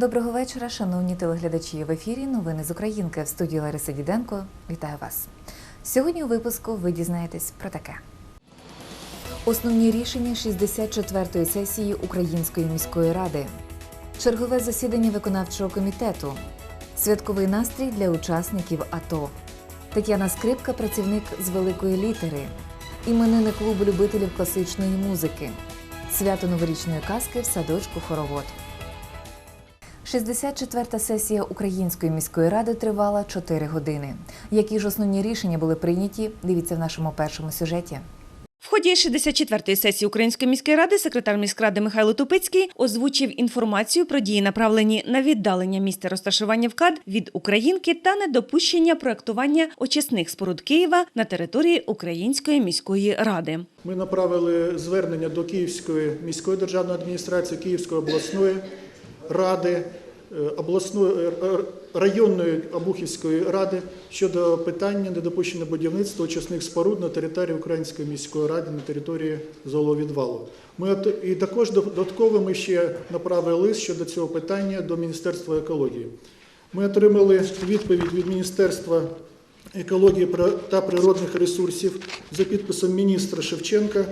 Доброго вечора, шановні телеглядачі. В ефірі новини з Українки в студії Лариса Діденко. Вітаю вас. Сьогодні у випуску ви дізнаєтесь про таке. Основні рішення 64-ї сесії Української міської ради, чергове засідання виконавчого комітету, святковий настрій для учасників АТО, Тетяна Скрипка, працівник з великої літери, іменини клубу любителів класичної музики, свято новорічної казки в садочку Хоровод. 64-та сесія Української міської ради тривала 4 години. Які ж основні рішення були прийняті? Дивіться в нашому першому сюжеті. В ході 64-ї сесії Української міської ради секретар міськради Михайло Тупицький озвучив інформацію про дії, направлені на віддалення місця розташування ВКАД від Українки та недопущення проектування очисних споруд Києва на території Української міської ради. Ми направили звернення до Київської міської державної адміністрації, Київської обласної ради, обласної е, е, районної Обухівської ради щодо питання недопущення будівництва очисних споруд на території Української міської ради на території золовідвалу. Ми і також додатково ми ще направили лист щодо цього питання до Міністерства екології. Ми отримали відповідь від Міністерства екології та природних ресурсів за підписом міністра Шевченка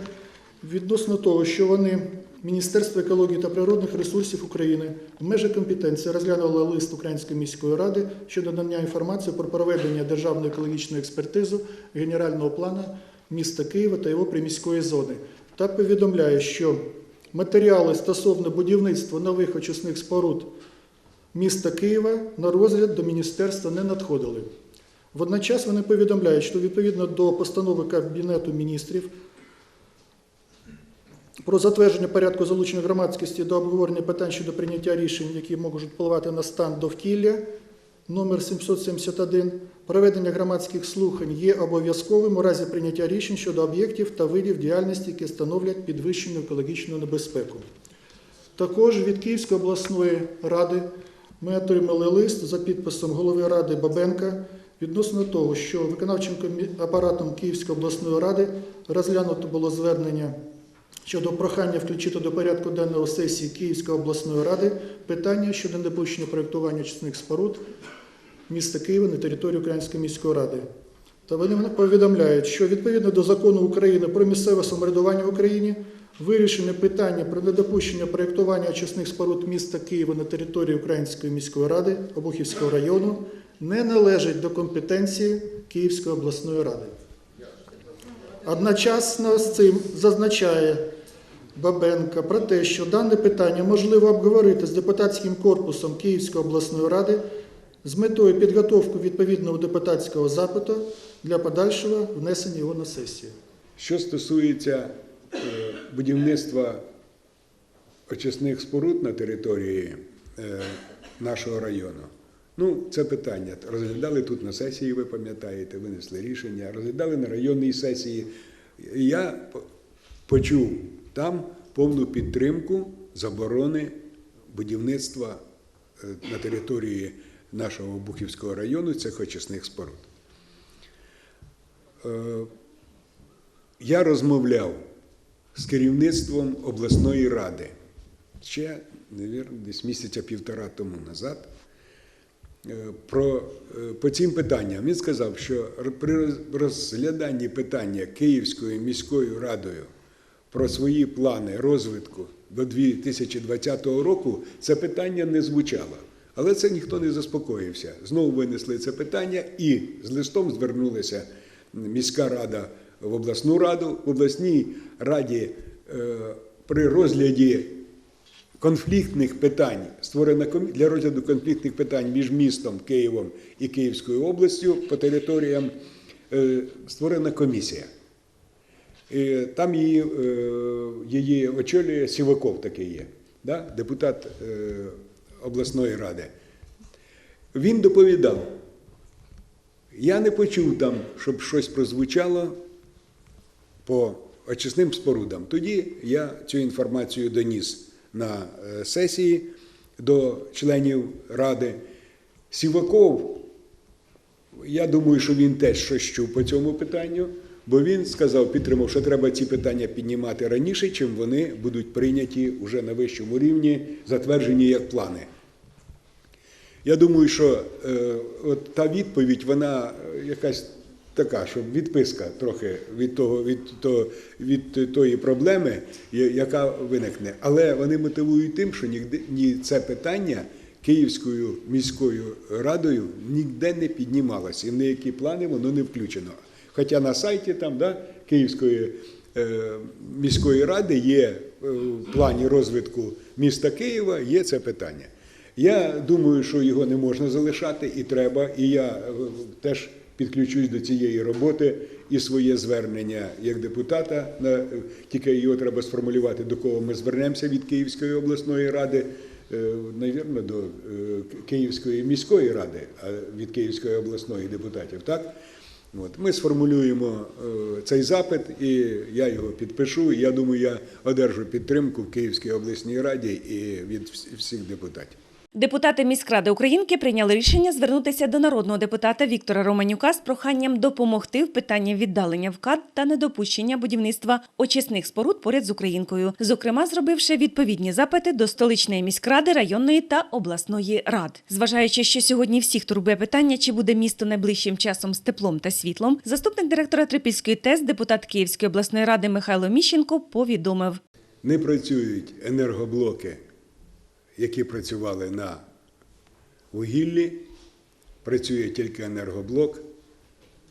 відносно того, що вони, Міністерство екології та природних ресурсів України, в межах компетенції розглянули лист Української міської ради щодо надання інформації про проведення державної екологічної експертизи генерального плану міста Києва та його приміської зони. Та повідомляє, що матеріали стосовно будівництва нових очисних споруд міста Києва на розгляд до міністерства не надходили. Водночас вони повідомляють, що відповідно до постанови Кабінету міністрів про затвердження порядку залучення громадськості до обговорення питань щодо прийняття рішень, які можуть впливати на стан довкілля, номер 771, проведення громадських слухань є обов'язковим у разі прийняття рішень щодо об'єктів та видів діяльності, які становлять підвищену екологічну небезпеку. Також від Київської обласної ради ми отримали лист за підписом голови ради Бабенка відносно того, що виконавчим апаратом Київської обласної ради розглянуто було звернення щодо прохання включити до порядку денного сесії Київської обласної ради питання щодо недопущення проєктування очисних споруд міста Києва на території Української міської ради. Та вони повідомляють, що відповідно до закону України про місцеве самоврядування в Україні вирішення питання про недопущення проєктування очисних споруд міста Києва на території Української міської ради Обухівського району не належить до компетенції Київської обласної ради. Одночасно з цим зазначає Бабенка про те, що дане питання можливо обговорити з депутатським корпусом Київської обласної ради з метою підготовки відповідного депутатського запиту для подальшого внесення його на сесію. Що стосується е, будівництва очисних споруд на території е, нашого району, ну це питання розглядали тут на сесії, ви пам'ятаєте, винесли рішення, розглядали на районній сесії. Я почув там повну підтримку заборони будівництва е, на території нашого Бухівського району цих очисних споруд. Е, я розмовляв з керівництвом обласної ради ще, навірно, десь місяця півтора тому назад. е, Про, по цим питанням він сказав, що при розгляданні питання Київською міською радою про свої плани розвитку до 2020 року це питання не звучало. Але це ніхто не заспокоївся. Знову винесли це питання і з листом звернулася міська рада в обласну раду. В обласній раді е, при розгляді конфліктних питань створена для розгляду конфліктних питань між містом Києвом і Київською областю по територіям е, створена комісія. І там її, е, її очолює Сіваков такий є, да? депутат е, обласної ради. Він доповідав. Я не почув там, щоб щось прозвучало по очисним спорудам. Тоді я цю інформацію доніс на е, сесії до членів ради. Сіваков, я думаю, що він теж щось чув по цьому питанню, бо він сказав, підтримав, що треба ці питання піднімати раніше, чим вони будуть прийняті вже на вищому рівні, затверджені як плани. Я думаю, що е, от та відповідь, вона е, якась така, що відписка трохи від того, від того, від тої проблеми, яка виникне. Але вони мотивують тим, що нігде ні це питання Київською міською радою ніде не піднімалося, і в ніякі плани воно не включено. Хоча на сайті там да, Київської е, міської ради є е, в плані розвитку міста Києва є це питання. Я думаю, що його не можна залишати і треба. І я е, теж підключусь до цієї роботи і своє звернення як депутата. на- Тільки його треба сформулювати, до кого ми звернемося від Київської обласної ради. е, Навірно, до е, Київської міської ради, а від Київської обласної депутатів, так? От, ми сформулюємо е, цей запит, і я його підпишу. Я думаю, я одержу підтримку в Київській обласній раді і від вс- всіх депутатів. Депутати міськради Українки прийняли рішення звернутися до народного депутата Віктора Романюка з проханням допомогти в питанні віддалення вкат та недопущення будівництва очисних споруд поряд з Українкою, зокрема зробивши відповідні запити до столичної міськради, районної та обласної рад. Зважаючи, що сьогодні всіх турбує питання, чи буде місто найближчим часом з теплом та світлом, заступник директора Трипільської ТЕС, депутат Київської обласної ради Михайло Міщенко повідомив. Не працюють енергоблоки, які працювали на вугіллі. Працює тільки енергоблок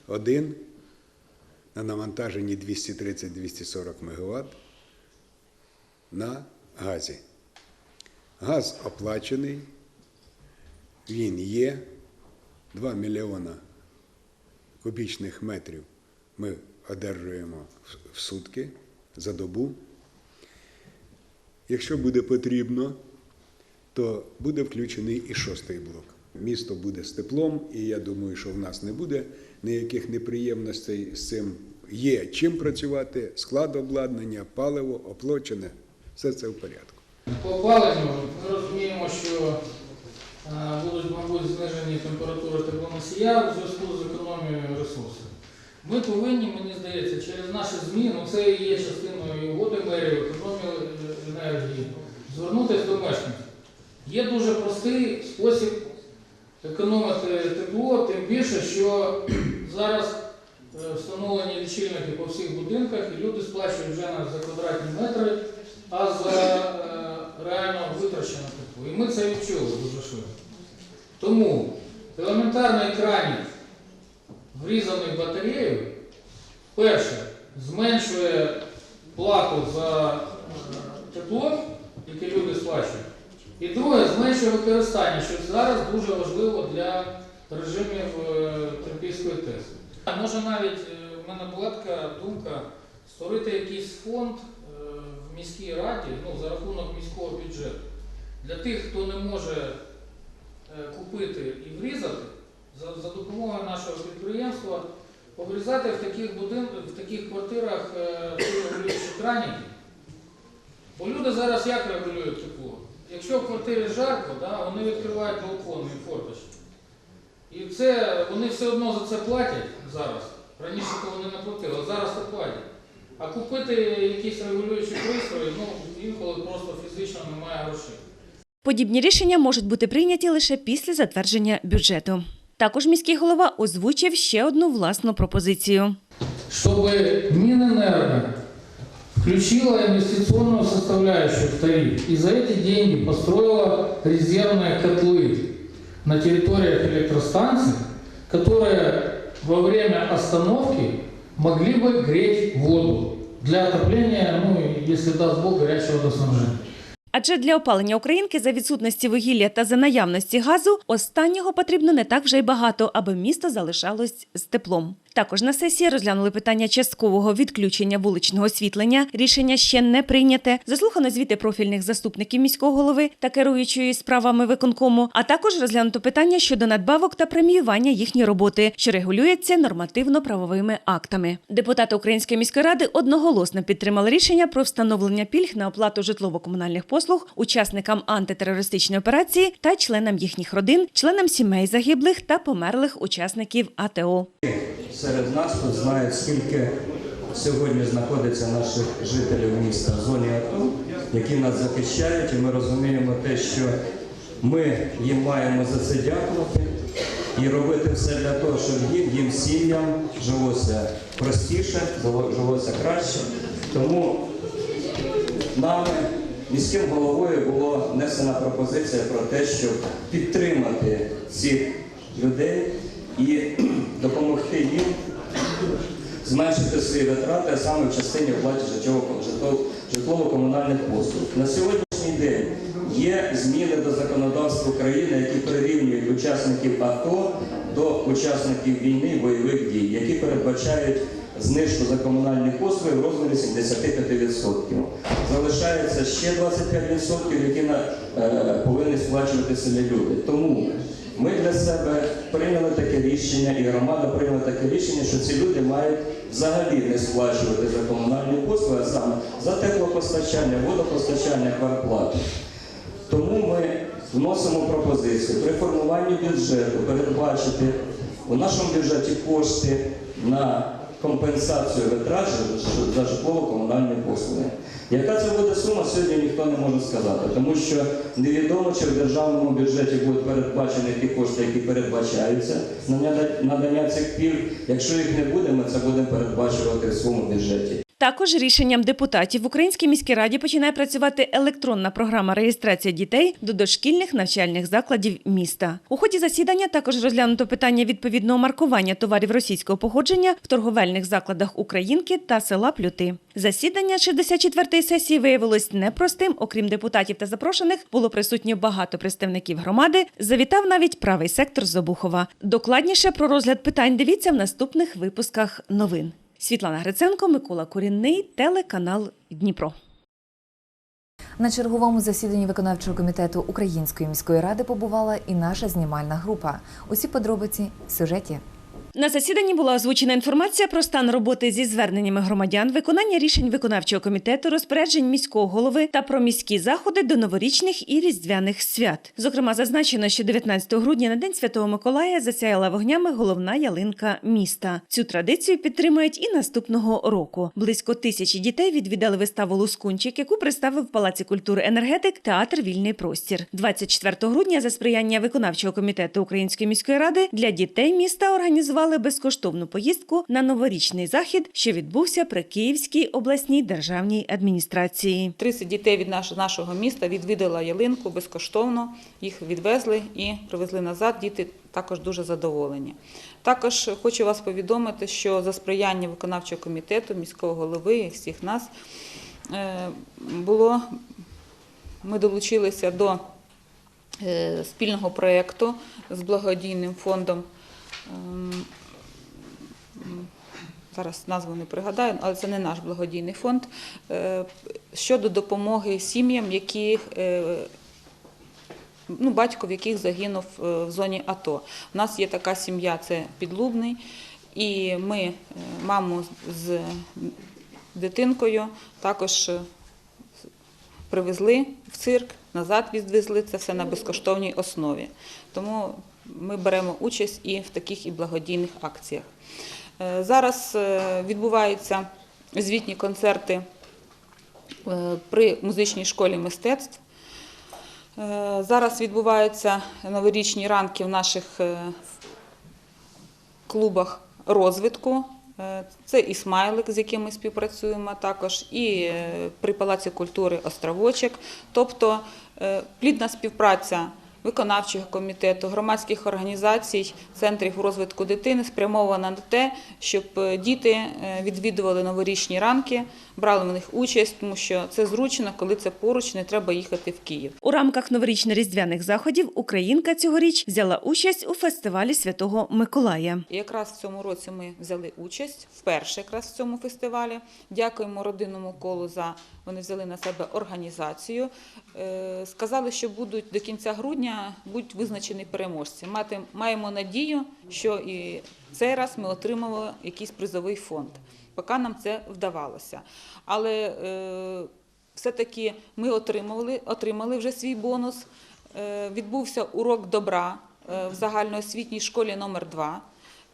один на навантаженні 230-240 МВт на газі. Газ оплачений, він є. 2 мільйона кубічних метрів ми одержуємо в- сутки за добу. Якщо буде потрібно, то буде включений і шостий блок. Місто буде з теплом, і я думаю, що в нас не буде ніяких неприємностей з цим. Є чим працювати, склад обладнання, паливо, оплочене, все це в порядку. По опаленню ми розуміємо, що е, будуть, мабуть, знижені температури теплоносія у зв'язку з економією ресурсів. Ми повинні, мені здається, через наші ЗМІ, ну це і є частиною угоди мерії, економії енергії, звернутися до мешканців. Є дуже простий спосіб економити тепло, тим більше, що зараз е, встановлені лічильники по всіх будинках, і люди сплачують вже за квадратні метри, а за е, реально витрачене тепло. І ми це відчули дуже швидко. Тому елементарний краник, врізаний в батарею, перше, зменшує плату за е, тепло, яке люди сплачують. І друге, використання, що зараз дуже важливо для режимів е, Терпільської ТЕС. Може навіть е, в мене була така думка створити якийсь фонд е, в міській раді ну, за рахунок міського бюджету для тих, хто не може е, купити і врізати, за, за допомогою нашого підприємства поврізати в таких будинках, в таких квартирах е, регулюючі краніки. Бо люди зараз як регулюють? Якщо в квартирі жарко, да, вони відкривають балкони і форточки. І це вони все одно за це платять зараз. Раніше то вони не платили, а зараз то платять. А купити якісь регулюючі пристрої, ну інколи просто фізично немає грошей. Подібні рішення можуть бути прийняті лише після затвердження бюджету. Також міський голова озвучив ще одну власну пропозицію. чтобы Минэнерго включила инвестиционную составляющую в тариф и за эти деньги построила резервные котлы на территориях электростанций, которые во время остановки могли бы греть воду для отопления, ну, и, если даст Бог, горячего водоснабжения. Адже для опалення українки за відсутності вугілля та за наявності газу останнього потрібно не так вже й багато, аби місто залишалось з теплом. Також на сесії розглянули питання часткового відключення вуличного освітлення. Рішення ще не прийняте. Заслухано звіти профільних заступників міського голови та керуючої справами виконкому. А також розглянуто питання щодо надбавок та преміювання їхньої роботи, що регулюється нормативно-правовими актами. Депутати Української міської ради одноголосно підтримали рішення про встановлення пільг на оплату житлово-комунальних послуг учасникам антитерористичної операції та членам їхніх родин, членам сімей загиблих та померлих учасників АТО. Серед нас тут знають, скільки сьогодні знаходиться наших жителів міста в зоні АТО, які нас захищають, і ми розуміємо те, що Ми їм маємо за це дякувати і робити все для того, щоб їм, їм сім'ям жилося простіше, жилося краще. Тому нами, міським головою, була внесена пропозиція про те, щоб підтримати цих людей і допомогти їм зменшити свої витрати, а саме в частині оплаті житлово- житло- житлово-комунальних послуг. На сьогоднішній день є зміни до законодавства України, які прирівнюють учасників АТО до учасників війни бойових дій, які передбачають знижку за комунальні послуги в розмірі 75%. Залишається ще 25%, які е, повинні сплачувати самі люди. Тому ми для себе прийняли таке рішення, і громада прийняла таке рішення, що ці люди мають взагалі не сплачувати за комунальні послуги, а саме за теплопостачання, водопостачання, квартплату. Тому ми вносимо пропозицію при формуванні бюджету передбачити у нашому бюджеті кошти на компенсацію витрат за житлово-комунальні послуги. Яка це буде сума, сьогодні ніхто не може сказати, тому що невідомо, чи в державному бюджеті будуть передбачені ті кошти, які передбачаються на нада- надання цих пільг. Якщо їх не буде, ми це будемо передбачувати в своєму бюджеті. Також рішенням депутатів в Українській міській раді починає працювати електронна програма реєстрації дітей до дошкільних навчальних закладів міста. У ході засідання також розглянуто питання відповідного маркування товарів російського походження в торговельних закладах Українки та села Плюти. Засідання 64-ї сесії виявилось непростим. Окрім депутатів та запрошених, було присутньо багато представників громади. Завітав навіть правий сектор з Обухова. Докладніше про розгляд питань дивіться в наступних випусках новин. Світлана Гриценко, Микола Курінний, телеканал Дніпро. На черговому засіданні виконавчого комітету Української міської ради побувала і наша знімальна група. Усі подробиці в сюжеті. На засіданні була озвучена інформація про стан роботи зі зверненнями громадян, виконання рішень виконавчого комітету, розпоряджень міського голови та про міські заходи до новорічних і різдвяних свят. Зокрема, зазначено, що 19 грудня на день Святого Миколая засяяла вогнями головна ялинка міста. Цю традицію підтримують і наступного року. Близько тисячі дітей відвідали виставу Лускунчик, яку представив в Палаці культури енергетик театр Вільний простір. 24 грудня за сприяння виконавчого комітету Української міської ради для дітей міста організували безкоштовну поїздку на новорічний захід, що відбувся при Київській обласній державній адміністрації. 30 дітей від нашого міста відвідала ялинку безкоштовно, їх відвезли і привезли назад. Діти також дуже задоволені. Також хочу вас повідомити, що за сприяння виконавчого комітету, міського голови і всіх нас е, було, ми долучилися до е, спільного проєкту з благодійним фондом. Ем, Зараз назву не пригадаю, але це не наш благодійний фонд. е, Щодо допомоги сім'ям, які е, ну, батько в яких загинув е, в зоні АТО. У нас є така сім'я, це Підлубний, і ми маму з дитинкою також привезли в цирк, назад відвезли це все на безкоштовній основі. Тому ми беремо участь і в таких і благодійних акціях. Е, Зараз е, відбуваються звітні концерти е, при музичній школі мистецтв. Зараз відбуваються новорічні ранки в наших клубах розвитку. Це і смайлик, з яким ми співпрацюємо також, і при Палаці культури Островочок. Тобто плідна співпраця виконавчого комітету, громадських організацій, центрів розвитку дитини спрямована на те, щоб е, діти е, відвідували новорічні ранки, брали в них участь, тому що це зручно, коли це поруч, не треба їхати в Київ. У рамках новорічно-різдвяних заходів Українка цьогоріч взяла участь у фестивалі Святого Миколая. І якраз в цьому році ми взяли участь вперше якраз в цьому фестивалі. Дякуємо родинному колу за вони взяли на себе організацію. Е, Сказали, що будуть до кінця грудня будуть визначені переможці. Маємо надію, що і цей раз ми отримали якийсь призовий фонд. Поки нам це вдавалося. Але е, все-таки ми отримали, отримали вже свій бонус. Е, Відбувся урок добра е, в загальноосвітній школі номер 2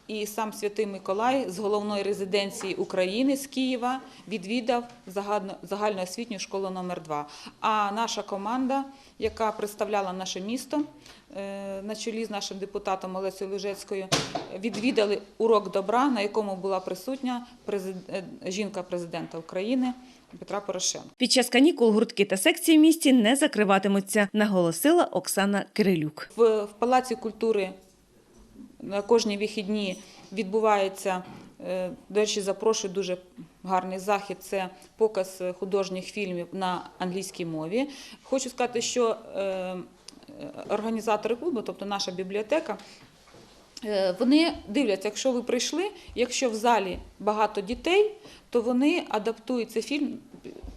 і сам Святий Миколай з головної резиденції України з Києва відвідав загальноосвітню школу номер 2 А наша команда, яка представляла наше місто е, на чолі з нашим депутатом Олесею Лужецькою, відвідали урок добра, на якому була присутня е, жінка президента України Петра Порошенка. Під час канікул гуртки та секції в місті не закриватимуться, наголосила Оксана Кирилюк. В, в Палаці культури на кожні вихідні відбувається, е, до речі, запрошую дуже гарний захід. Це показ художніх фільмів на англійській мові. Хочу сказати, що е, організатори клубу, тобто наша бібліотека, Е, Вони дивляться, якщо ви прийшли, якщо в залі багато дітей, то вони адаптують цей фільм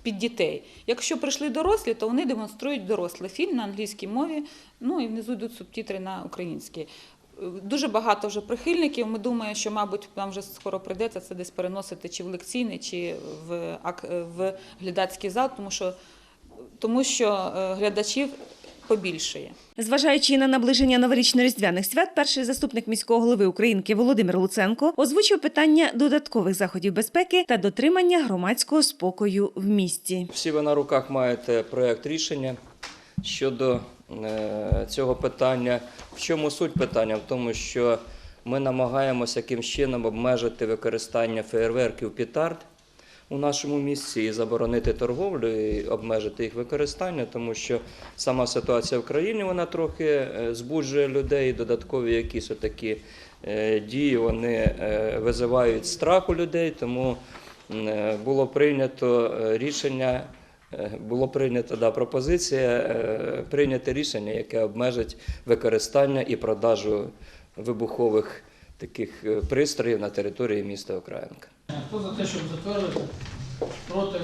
під дітей. Якщо прийшли дорослі, то вони демонструють дорослий фільм на англійській мові, ну і внизу йдуть субтитри на українській. Дуже багато вже прихильників. Ми думаємо, що, мабуть, нам вже скоро прийдеться це десь переносити чи в лекційний, чи в, ак- в глядацький зал, тому що, тому що е, глядачів побільшає. Зважаючи на наближення новорічно-різдвяних свят, перший заступник міського голови Українки Володимир Луценко озвучив питання додаткових заходів безпеки та дотримання громадського спокою в місті. Всі ви на руках маєте проєкт рішення щодо цього питання. В чому суть питання? В тому, що ми намагаємося яким чином обмежити використання феєрверків петард у нашому місті і заборонити торговлю, і обмежити їх використання, тому що сама ситуація в країні вона трохи е, збуджує людей. Додаткові якісь отакі е, дії вони е, визивають страх у людей, тому е, було прийнято е, рішення. Е, Було прийнято да, пропозиція е, прийняти рішення, яке обмежить використання і продажу вибухових таких е, пристроїв на території міста Українка. Хто за те, щоб затвердити? Проти?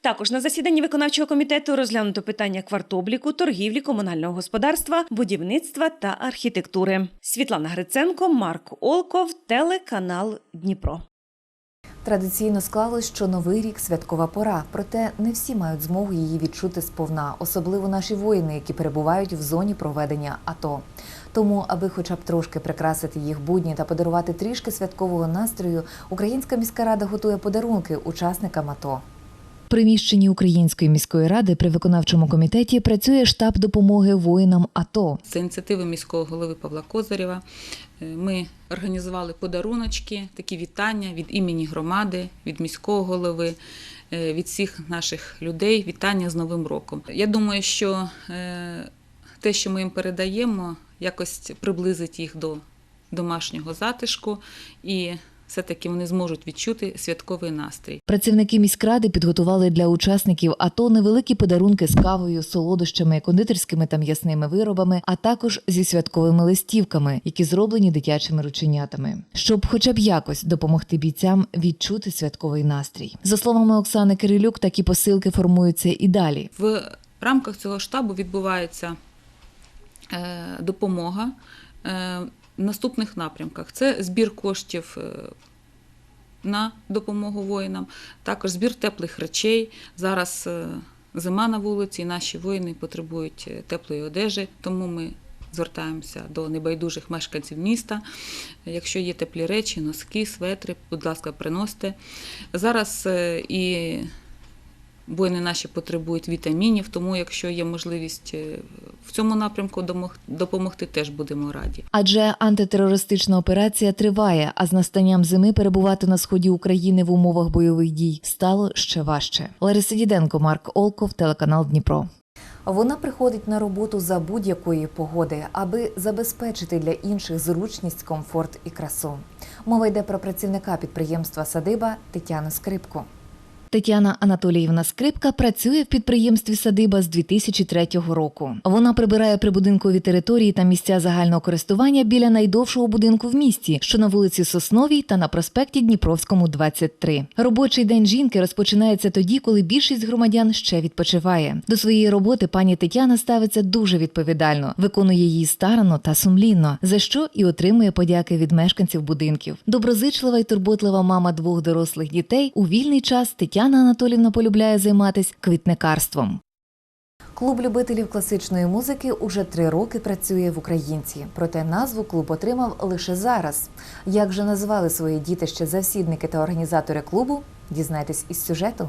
Також на засіданні виконавчого комітету розглянуто питання квартобліку, торгівлі, комунального господарства, будівництва та архітектури. Світлана Гриценко, Марк Олков, телеканал Дніпро. Традиційно склалось, що новий рік святкова пора, проте не всі мають змогу її відчути сповна, особливо наші воїни, які перебувають в зоні проведення АТО. Тому, аби хоча б трошки прикрасити їх будні та подарувати трішки святкового настрою, Українська міська рада готує подарунки учасникам АТО. В приміщенні Української міської ради при виконавчому комітеті працює штаб допомоги воїнам АТО. За ініціативи міського голови Павла Козарєва ми організували подаруночки, такі вітання від імені громади, від міського голови, е, від всіх наших людей. Вітання з Новим роком. Я думаю, що е, те, що ми їм передаємо, якось приблизить їх до домашнього затишку і все-таки вони зможуть відчути святковий настрій. Працівники міськради підготували для учасників АТО невеликі подарунки з кавою, солодощами, кондитерськими та м'ясними виробами, а також зі святковими листівками, які зроблені дитячими рученятами, щоб хоча б якось допомогти бійцям відчути святковий настрій. За словами Оксани Кирилюк, такі посилки формуються і далі. В рамках цього штабу відбувається е, допомога е, наступних напрямках: це збір коштів. е, На допомогу воїнам, також збір теплих речей. Зараз е, зима на вулиці, і наші воїни потребують е, теплої одежі, тому ми звертаємося до небайдужих мешканців міста. Якщо є теплі речі, носки, светри, будь ласка, приносите. Зараз і Воїни наші потребують вітамінів, тому якщо є можливість е, в цьому напрямку домог- допомогти, теж будемо раді. Адже антитерористична операція триває, а з настанням зими перебувати на сході України в умовах бойових дій стало ще важче. Лариса Діденко, Марк Олков, телеканал Дніпро. Вона приходить на роботу за будь-якої погоди, аби забезпечити для інших зручність, комфорт і красу. Мова йде про працівника підприємства Садиба Тетяну Скрипку. Тетяна Анатоліївна Скрипка працює в підприємстві Садиба з 2003 року. Вона прибирає прибудинкові території та місця загального користування біля найдовшого будинку в місті, що на вулиці Сосновій та на проспекті Дніпровському, 23. Робочий день жінки розпочинається тоді, коли більшість громадян ще відпочиває. До своєї роботи пані Тетяна ставиться дуже відповідально, виконує її старано та сумлінно, за що і отримує подяки від мешканців будинків. Доброзичлива й турботлива мама двох дорослих дітей у вільний час Тетяна Анатолівна полюбляє займатися квітникарством. Клуб любителів класичної музики уже три роки працює в Українці, проте назву клуб отримав лише зараз. Як же назвали своє дітище завсідники та організатори клубу? Дізнайтесь із сюжету.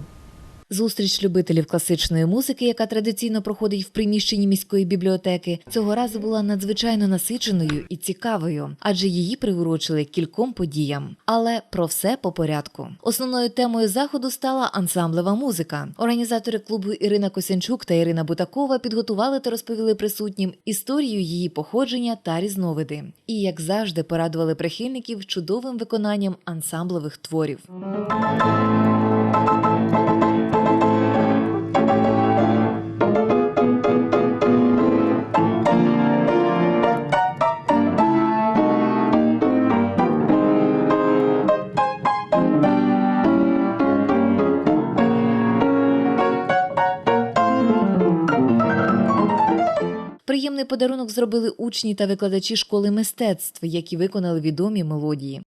Зустріч любителів класичної музики, яка традиційно проходить в приміщенні міської бібліотеки, цього разу була надзвичайно насиченою і цікавою, адже її приурочили кільком подіям. Але про все по порядку. Основною темою заходу стала ансамблева музика. Організатори клубу Ірина Косянчук та Ірина Бутакова підготували та розповіли присутнім історію її походження та різновиди. І, як завжди, порадували прихильників чудовим виконанням ансамблевих творів. Подарунок зробили учні та викладачі школи мистецтв, які виконали відомі мелодії.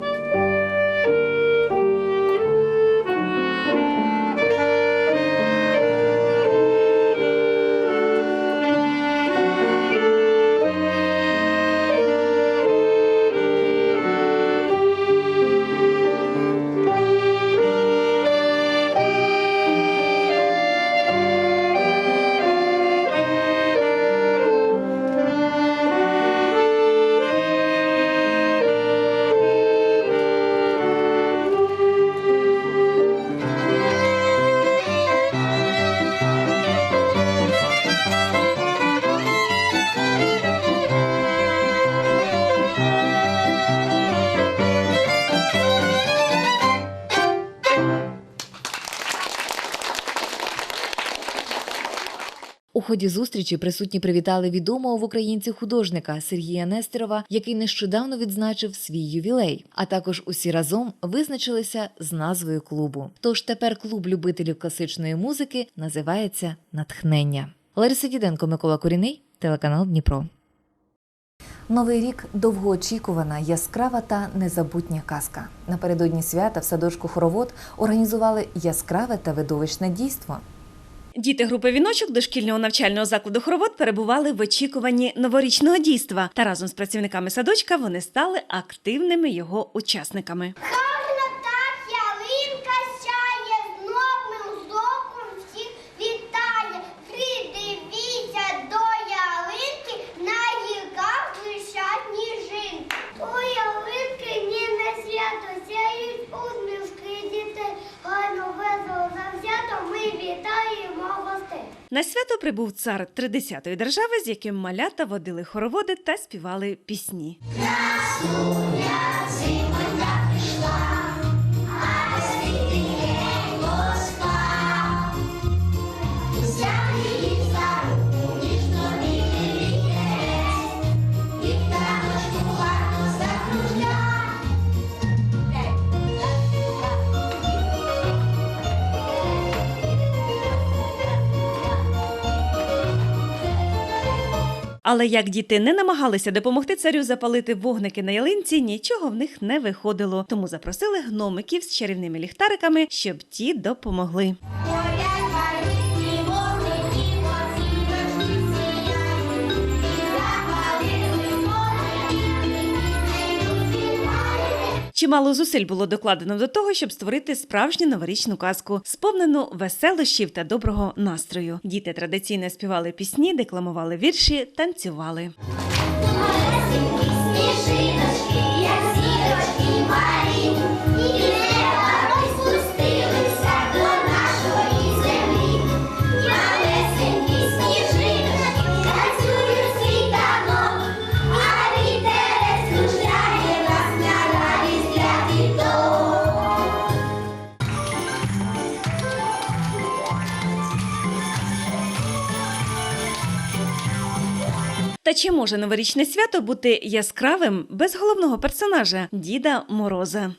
Ході зустрічі присутні привітали відомого в українці художника Сергія Нестерова, який нещодавно відзначив свій ювілей. А також усі разом визначилися з назвою клубу. Тож тепер клуб любителів класичної музики називається Натхнення. Лариса Діденко, Микола Коріний, телеканал Дніпро. Новий рік довгоочікувана, яскрава та незабутня казка. Напередодні свята в садочку хоровод організували яскраве та видовищне дійство. Діти групи віночок дошкільного навчального закладу хоровод перебували в очікуванні новорічного дійства. Та разом з працівниками садочка вони стали активними його учасниками. Гарна так ялинка сяє, з новим роком всіх вітає. Придивіться до ялинки, на гілках блищать ніжинки. У ялинки ні не свято, сяють усмішки дітей. Гарно весело завзято ми вітаємо гостей. На свято прибув цар тридесятої держави, з яким малята водили хороводи та співали пісні. Але як діти не намагалися допомогти царю запалити вогники на ялинці, нічого в них не виходило. Тому запросили гномиків з чарівними ліхтариками, щоб ті допомогли. Чимало зусиль було докладено до того, щоб створити справжню новорічну казку, сповнену веселощів та доброго настрою. Діти традиційно співали пісні, декламували вірші, танцювали. Сніжиночки, Та чи може новорічне свято бути яскравим без головного персонажа Діда Мороза? Мороз,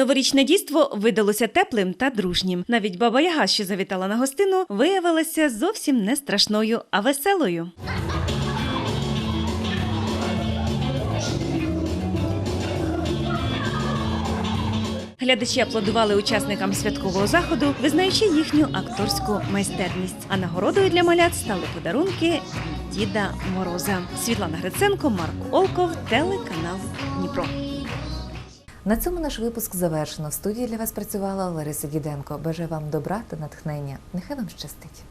Новорічне дійство видалося теплим та дружнім. Навіть баба Яга, що завітала на гостину, виявилася зовсім не страшною, а веселою. Глядачі аплодували учасникам святкового заходу, визнаючи їхню акторську майстерність. А нагородою для малят стали подарунки Діда Мороза. Світлана Гриценко, Марк Олков, телеканал Дніпро. На цьому наш випуск завершено. В студії для вас працювала Лариса Діденко. Бажаю вам добра та натхнення. Нехай вам щастить.